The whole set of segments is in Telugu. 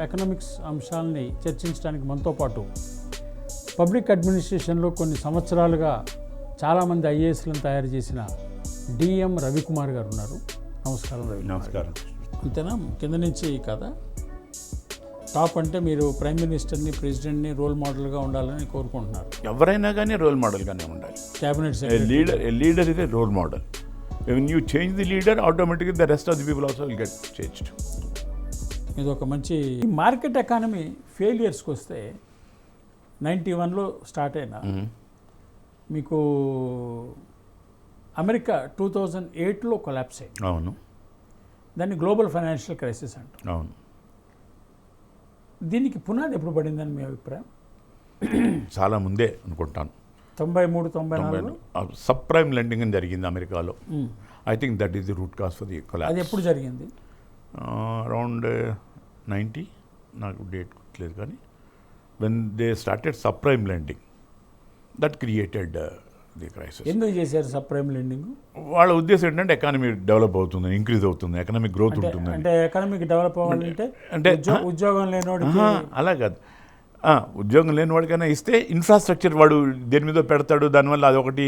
ఎకనామిక్స్ అంశాలని చర్చించడానికి మనతో పాటు పబ్లిక్ అడ్మినిస్ట్రేషన్లో కొన్ని సంవత్సరాలుగా చాలామంది ఐఏఎస్లను తయారు చేసిన డిఎం రవికుమార్ గారు ఉన్నారు. నమస్కారం రవి నమస్కారం. అంతేనా? కింద నుంచి కదా? టాప్ అంటే మీరు ప్రైమ్ మినిస్టర్ని ప్రెసిడెంట్ని రోల్ మోడల్గా ఉండాలని కోరుకుంటున్నారు. ఎవరైనా కానీ రోల్ మోడల్గానే ఉండాలి. Cabinet leader leader is a role model. When you change the leader ఆటోమేటిక్గా the rest of the people also will get changed ఇది ఒక మంచి మార్కెట్ ఎకానమీ ఫెయిలియర్స్కి వస్తే నైంటీ వన్లో స్టార్ట్ అయిన మీకు అమెరికా టూ థౌజండ్ ఎయిట్లో కొలాప్స్ అయింది. అవును. దాన్ని గ్లోబల్ ఫైనాన్షియల్ క్రైసిస్ అంటారు అవును. దీనికి పునాది ఎప్పుడు పడిందని మీ అభిప్రాయం? చాలా ముందే అనుకుంటాను. తొంభై మూడు తొంభై నాలుగులో సబ్ ప్రైమ్ లెండింగ్ జరిగింది అమెరికాలో. I think that is the root cause for the అది కొలాబ్స్ ఎప్పుడు జరిగింది? అరౌండ్ నైంటీ నాకు డేట్ గుర్తులేదు కానీ when they started subprime lending that created the crisis ఎందుకు చేశారు సబ్ ప్రైమ్ లెండింగ్ వాళ్ళ ఉద్దేశం ఏంటంటే ఎకానమీ డెవలప్ అవుతుంది ఇంక్రీజ్ అవుతుంది ఎకనామిక్ గ్రోత్ ఉంటుంది అంటే ఎకనామిక్ డెవలప్ అవ్వాలంటే అంటే- ఉద్యో- ఉద్యోగం లేనివాడికి ఆహా, అలా కాదు. ఉద్యోగం లేని వాడికైనా ఇస్తే ఇన్ఫ్రాస్ట్రక్చర్ వాడు దేని మీద పెడతాడు దానివల్ల అది ఒకటి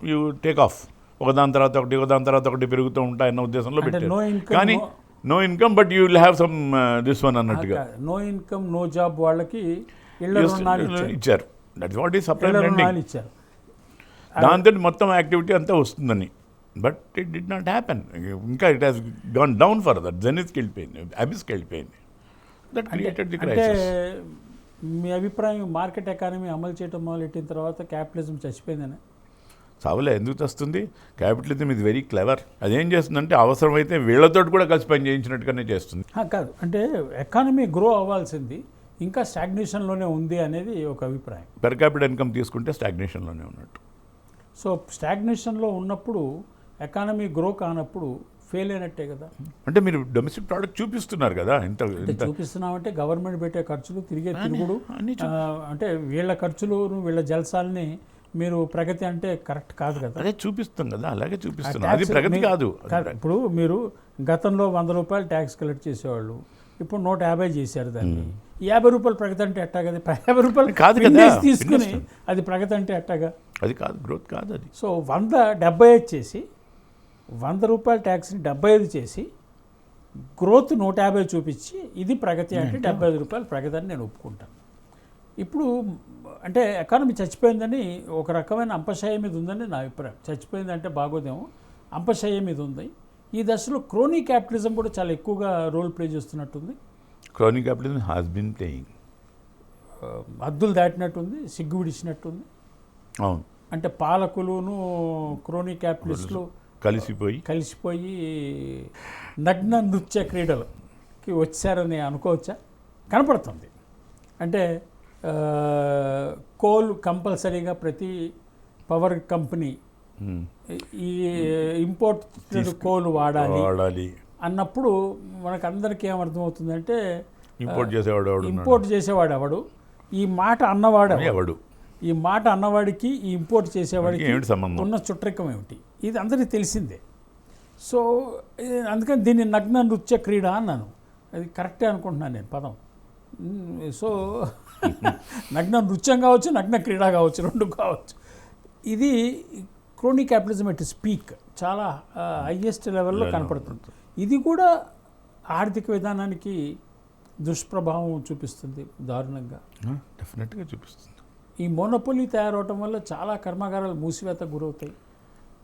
యూ టేక్ ఆఫ్ ఒకదాని తర్వాత ఒకటి ఒకదాని తర్వాత ఒకటి పెరుగుతూ ఉంటాయన్న ఉద్దేశంలో పెట్టారు. కానీ no income but you will have some this one అన్నట్టుగా. నో ఇన్కమ్ నో జాబ్ వాళ్ళకి ఇచ్చారు. ఇచ్చారు. దట్ వాట్ ఈస్ సప్లై ఇచ్చారు. దాంతో మొత్తం యాక్టివిటీ అంతా వస్తుందని. But it did not happen ఇంకా it has gone down for that జెనిస్కి వెళ్ళిపోయింది అబిస్కి వెళ్ళిపోయింది దట్ క్రియేటెడ్ ది క్రైసిస్ మీ అభిప్రాయం మార్కెట్ ఎకానమీ అమలు చేయడం మొదలెట్టిన తర్వాత క్యాపిటలిజం చచ్చిపోయిందని. చావులే ఎందుకు వస్తుంది క్యాపిటలిజం ఇది వెరీ క్లెవర్ అదేం చేస్తుందంటే అవసరమైతే వీళ్ళతో కూడా కలిసి పని చేయించినట్టుగానే చేస్తుంది. కాదు. అంటే ఎకానమీ గ్రో అవ్వాల్సింది ఇంకా స్టాగ్నేషన్లోనే ఉంది అనేది ఒక అభిప్రాయం. పెర్ క్యాపిటల్ ఇన్కమ్ తీసుకుంటే స్టాగ్నేషన్లోనే ఉన్నట్టు. సో స్టాగ్నేషన్లో ఉన్నప్పుడు ఎకానమీ గ్రో కానప్పుడు ఫెయిల్ అయినట్టే కదా. అంటే మీరు డొమెస్టిక్ ప్రోడక్ట్ చూపిస్తున్నారు కదా ఇంత చూపిస్తున్నామంటే గవర్నమెంట్ పెట్టే ఖర్చులు తిరిగే తిరుగుడు అంటే వీళ్ళ ఖర్చులు వీళ్ళ జల్సాలని మీరు ప్రగతి అంటే కరెక్ట్ కాదు కదా? అదే చూపిస్తాం కదా అలాగే ఆ చూపిస్తున్నాం అది ప్రగతి కాదు. ఇప్పుడు మీరు గతంలో వంద రూపాయలు ట్యాక్స్ కలెక్ట్ చేసేవాళ్ళు ఇప్పుడు నూట యాభై చేశారు దాన్ని. యాభై రూపాయలు ప్రగతి అంటే ఎట్టా కదా? యాభై రూపాయలు కాదు కదా, తీసుకుని. అది ప్రగతి అంటే ఎట్టాగా అది కాదు గ్రోత్ కాదు అది. సో వంద డెబ్బై ఐదు చేసి వంద రూపాయల ట్యాక్స్ని డెబ్బై ఐదు చేసి గ్రోత్ నూట యాభై చూపించి ఇది ప్రగతి అంటే డెబ్బై ఐదు రూపాయలు ప్రగతి అని నేను ఒప్పుకుంటాను. ఇప్పుడు అంటే ఎకానమీ చచ్చిపోయిందని ఒక రకమైన అంపశయ మీద ఉందని నా అభిప్రాయం. చచ్చిపోయిందంటే బాగోదేమో. అంపశయ మీద ఉంది. ఈ దశలో క్రోనీ క్యాపిటలిజం కూడా చాలా ఎక్కువగా role play చేస్తున్నట్టుంది. Chronic capitalism has been playing. హద్దులు దాటినట్టుంది సిగ్గు విడిచినట్టుంది. అవును. అంటే పాలకులును క్రోనీ క్యాపిటలిస్టులు కలిసిపోయి. కలిసిపోయి నగ్న నృత్య క్రీడలకి వచ్చారని అనుకోవచ్చా? కనపడుతుంది. అంటే కోల్ కంపల్సరీగా ప్రతి పవర్ కంపెనీ ఈ ఇంపోర్ట్ కోల్ వాడాలి వాడాలి. అన్నప్పుడు మనకు అందరికీ ఏమర్థమవుతుందంటే ఇంపోర్ట్ చేసేవాడు? ఇంపోర్ట్ చేసేవాడు ఎవడు? ఈ మాట అన్నవాడు ఎవడు? ఈ మాట అన్నవాడికి ఈ ఇంపోర్ట్ చేసేవాడికి ఉన్న చుట్టరికం ఏమిటి? ఇది అందరికీ తెలిసిందే. సో అందుకని దీన్ని నగ్న నృత్య క్రీడ అన్నాను. అది కరెక్టే అనుకుంటున్నాను నేను పదం. సో నగ్న నృత్యం కావచ్చు నగ్న క్రీడ కావచ్చు రెండు కావచ్చు. ఇది crony capitalism at its peak చాలా హైయెస్ట్ లెవెల్లో కనపడుతుంది. ఇది కూడా ఆర్థిక విధానానికి దుష్ప్రభావం చూపిస్తుంది దారుణంగా. డెఫినెట్గా చూపిస్తుంది. ఈ మోనోపొలీ తయారవటం వల్ల చాలా కర్మాగారాలు మూసివేతకు గురవుతాయి.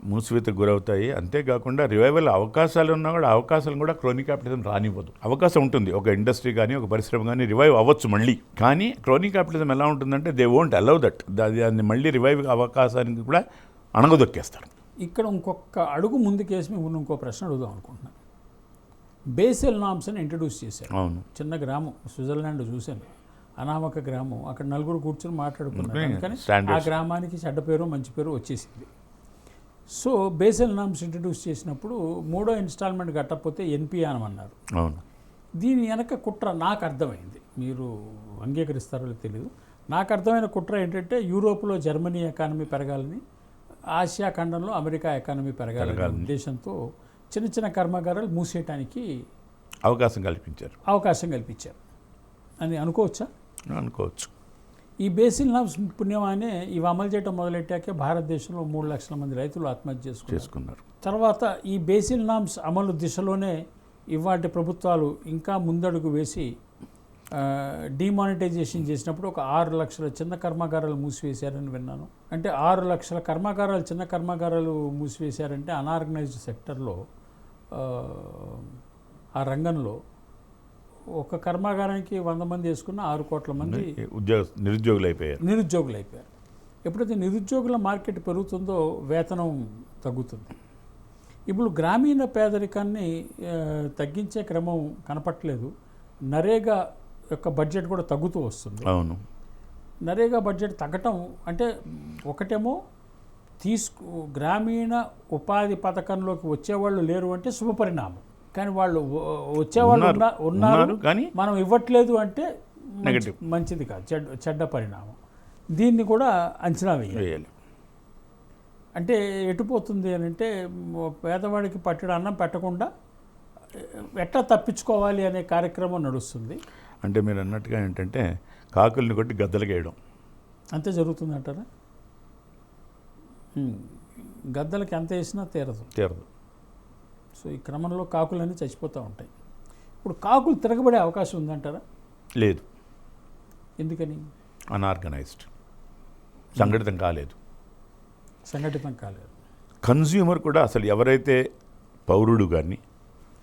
మూసివేతకు గురవుతాయి. అంతేకాకుండా రివైవల్ అవకాశాలు ఉన్నా కూడా అవకాశాలు కూడా క్రోనిక్ క్యాపిటలిజం రానివ్వదు. అవకాశం ఉంటుంది. ఒక ఇండస్ట్రీ కానీ ఒక పరిశ్రమ కానీ రివైవ్ అవ్వచ్చు మళ్ళీ. కానీ క్రోనిక్ క్యాపిటలిజం ఎలా ఉంటుందంటే దే వోంట్ అలౌ దట్. దాన్ని మళ్ళీ రివైవ్ అవకాశానికి కూడా అణగదొక్కేస్తారు. ఇక్కడ ఇంకొక అడుగు ముందుకేసి మేము ఇంకో ప్రశ్న అడుగుదాం అనుకుంటున్నాను. బేసెల్ నామ్స్ అని ఇంట్రడ్యూస్ చేశారు. అవును. చిన్న గ్రామం. స్విట్జర్లాండ్ చూశాను. అనామక గ్రామం. అక్కడ నలుగురు కూర్చొని మాట్లాడుకున్నారు. అందుకని ఆ. గ్రామానికి చెడ్డ పేరు మంచి పేరు వచ్చేసింది. సో బేసెల్ నామ్స్ ఇంట్రడ్యూస్ చేసినప్పుడు మూడో ఇన్స్టాల్మెంట్ కట్టకపోతే ఎన్పిఆ అనమన్నారు అవును. దీని వెనక కుట్ర నాకు అర్థమైంది. మీరు అంగీకరిస్తారో తెలియదు నాకు అర్థమైన కుట్ర ఏంటంటే యూరోప్లో జర్మనీ ఎకానమీ పెరగాలని ఆసియా ఖండంలో అమెరికా ఎకానమీ పెరగాలనే పెరగాలని. ఉద్దేశంతో చిన్న చిన్న కర్మాగారాలు మూసేయటానికి అవకాశం కల్పించారు. అవకాశం కల్పించారు. అని అనుకోవచ్చా? అనుకోవచ్చు. ఈ బేసిల్ నామ్స్ పుణ్యమానే ఇవి అమలు చేయడం మొదలెట్టాకే భారతదేశంలో మూడు లక్షల మంది రైతులు ఆత్మహత్య చేసుకున్నారు. చేసుకున్నారు. తర్వాత ఈ బేసిల్ నామ్స్ అమలు దిశలోనే ఇవాటి ప్రభుత్వాలు ఇంకా ముందడుగు వేసి డిమానిటైజేషన్ చేసినప్పుడు ఒక ఆరు లక్షల చిన్న కర్మాగారాలు మూసివేశారని విన్నాను. అంటే ఆరు లక్షల కర్మాగారాలు చిన్న కర్మాగారాలు మూసివేశారంటే అనార్గనైజ్డ్ సెక్టర్లో ఆ రంగంలో ఒక కర్మాగారానికి వంద మంది వేసుకున్న ఆరు కోట్ల మంది ఉద్యోగ నిరుద్యోగులు అయిపోయారు. నిరుద్యోగులు అయిపోయారు. ఎప్పుడైతే నిరుద్యోగుల మార్కెట్ పెరుగుతుందో వేతనం తగ్గుతుంది. ఇప్పుడు గ్రామీణ పేదరికాన్ని తగ్గించే క్రమం కనపట్లేదు. నరేగా యొక్క బడ్జెట్ కూడా తగ్గుతూ వస్తుంది. అవును. నరేగా బడ్జెట్ తగ్గటం అంటే ఒకటేమో తీసుకు గ్రామీణ ఉపాధి పథకంలోకి వచ్చేవాళ్ళు లేరు అంటే శుభపరిణామం. కానీ వాళ్ళు వచ్చేవాళ్ళు ఉన్నారు. ఉన్న- ఉన్నారు. ఉన్నారు కానీ మనం ఇవ్వట్లేదు అంటే Negative. మంచిది కాదు. చెడ్డ చెడ్డ పరిణామం. దీన్ని కూడా అంచనా వేయాలి. అంటే ఎటుపోతుంది అని అంటే పేదవాడికి పట్టడం అన్నం పెట్టకుండా ఎట్లా తప్పించుకోవాలి అనే కార్యక్రమం నడుస్తుంది. అంటే మీరు అన్నట్టుగా ఏంటంటే కాకుల్ని కొట్టి గద్దలకేయడం అంతే జరుగుతుంది అంటారా. గద్దలకి ఎంత వేసినా తీరదు. తీరదు. సో ఈ క్రమంలో కాకులన్నీ చచ్చిపోతూ ఉంటాయి. ఇప్పుడు కాకులు తిరగబడే అవకాశం ఉందంటారా? లేదు. ఎందుకని? అన్ఆర్గనైజ్డ్ సంఘటితం కాలేదు. సంఘటితం కాలేదు. కన్జ్యూమర్ కూడా అసలు ఎవరైతే పౌరుడు కానీ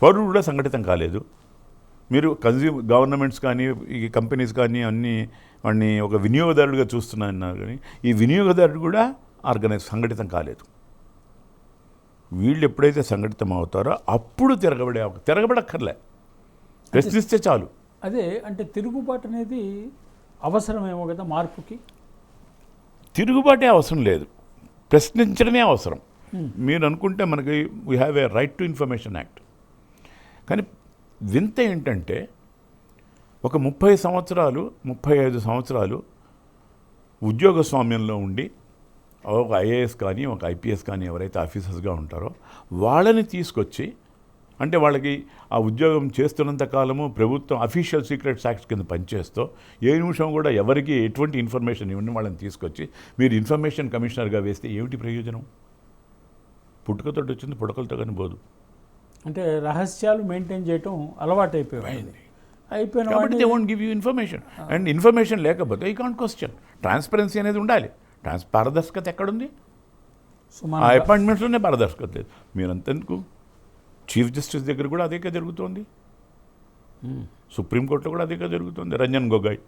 పౌరుడు కూడా సంఘటితం కాలేదు. మీరు కన్జ్యూమ్ గవర్నమెంట్స్ కానీ ఈ కంపెనీస్ కానీ అన్నీ వాడిని ఒక వినియోగదారుడిగా చూస్తున్నారు కానీ ఈ వినియోగదారుడు కూడా ఆర్గనైజ్ సంఘటితం కాలేదు. వీళ్ళు ఎప్పుడైతే సంఘటితం అవుతారో అప్పుడు తిరగబడే తిరగబడక్కర్లే. ప్రశ్నిస్తే చాలు. అదే అంటే తిరుగుబాటు అనేది అవసరమేమో కదా మార్పుకి? తిరుగుబాటే అవసరం లేదు. ప్రశ్నించడమే అవసరం. మీరు అనుకుంటే మనకి we have a right to information act కానీ వింత ఏంటంటే ఒక ముప్పై సంవత్సరాలు ముప్పై ఐదు సంవత్సరాలు ఉద్యోగ స్వామ్యంలో ఉండి ఒక ఐఏఎస్ కానీ ఒక ఐపీఎస్ కానీ ఎవరైతే ఆఫీసర్స్గా ఉంటారో వాళ్ళని తీసుకొచ్చి అంటే వాళ్ళకి ఆ ఉద్యోగం చేస్తున్నంత కాలము ప్రభుత్వం అఫీషియల్ సీక్రెట్స్ యాక్ట్స్ కింద పనిచేస్తూ ఏ నిమిషం కూడా ఎవరికి ఎటువంటి ఇన్ఫర్మేషన్ ఇవ్వండి వాళ్ళని తీసుకొచ్చి మీరు ఇన్ఫర్మేషన్ కమిషనర్గా వేస్తే ఏమిటి ప్రయోజనం? పుట్టుకతో వచ్చింది పుడకలతో కానీ పోదు. అంటే రహస్యాలు మెయింటైన్ చేయటం అలవాటు అయిపోయింది అయిపోయిన they won't give you information and information లేకపోతే ఈ కాంట్ క్వశ్చన్ ట్రాన్స్పరెన్సీ అనేది ఉండాలి. ట్రాన్స్ పారదర్శకత ఎక్కడుంది? సో ఆ అపాయింట్మెంట్స్లోనే పారదర్శకత లేదు. మీరంతెందుకు? చీఫ్ జస్టిస్ దగ్గర కూడా అదే జరుగుతోంది. సుప్రీంకోర్టులో కూడా అదే జరుగుతుంది. రంజన్ గొగోయ్.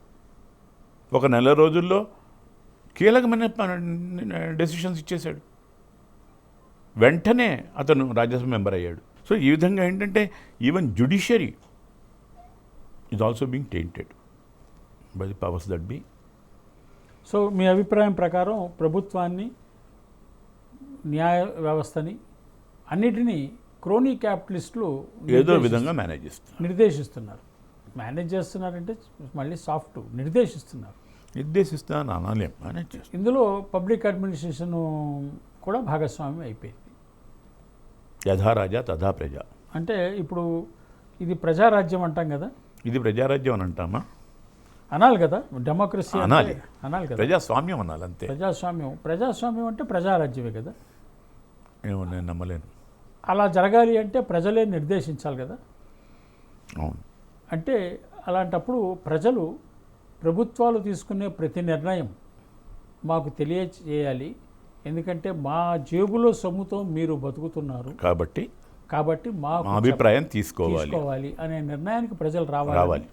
ఒక నెల రోజుల్లో కీలకమైన డెసిషన్స్ ఇచ్చేశాడు. వెంటనే అతను రాజ్యసభ మెంబర్ అయ్యాడు. సో ఈ విధంగా ఏంటంటే even judiciary is also being tainted by the powers that be so మీ అభిప్రాయం ప్రకారం ప్రభుత్వాన్ని న్యాయ వ్యవస్థని అన్నిటినీ క్రోనీ క్యాపిటలిస్టులు ఏదో నిర్దేశిస్తు- విధంగా మేనేజ్ చేస్తున్నారు. నిర్దేశిస్తున్నారు. మేనేజ్ చేస్తున్నారంటే మళ్ళీ సాఫ్ట్ నిర్దేశిస్తున్నారు. నిర్దేశిస్తాను అనలేం మేనేజ్ చేస్తారు ఇందులో పబ్లిక్ అడ్మినిస్ట్రేషన్ కూడా భాగస్వామ్యం అయిపోయింది. యథా రాజా తథా ప్రజ. అంటే ఇప్పుడు ఇది ప్రజారాజ్యం అంటాం కదా? ఇది ప్రజారాజ్యం అని అంటామా? అనాలి కదా. డెమోక్రసీ అనాలి. అనాలి కదా. ప్రజాస్వామ్యం అనాలి అంతే. ప్రజాస్వామ్యం ప్రజాస్వామ్యం అంటే ప్రజారాజ్యమే కదా. ఏమో నేను నమ్మలేను. అలా జరగాలి అంటే ప్రజలే నిర్దేశించాలి కదా. అవును. అంటే అలాంటప్పుడు ప్రజలు ప్రభుత్వాలు తీసుకునే ప్రతి నిర్ణయం మాకు తెలియచేయాలి ఎందుకంటే మా జేబులో సొమ్ముతో మీరు బతుకుతున్నారు. కాబట్టి కాబట్టి మా అభిప్రాయం తీసుకోవాలి. తీసుకోవాలి అనే నిర్ణయానికి ప్రజలు రావాలి. రావాలి.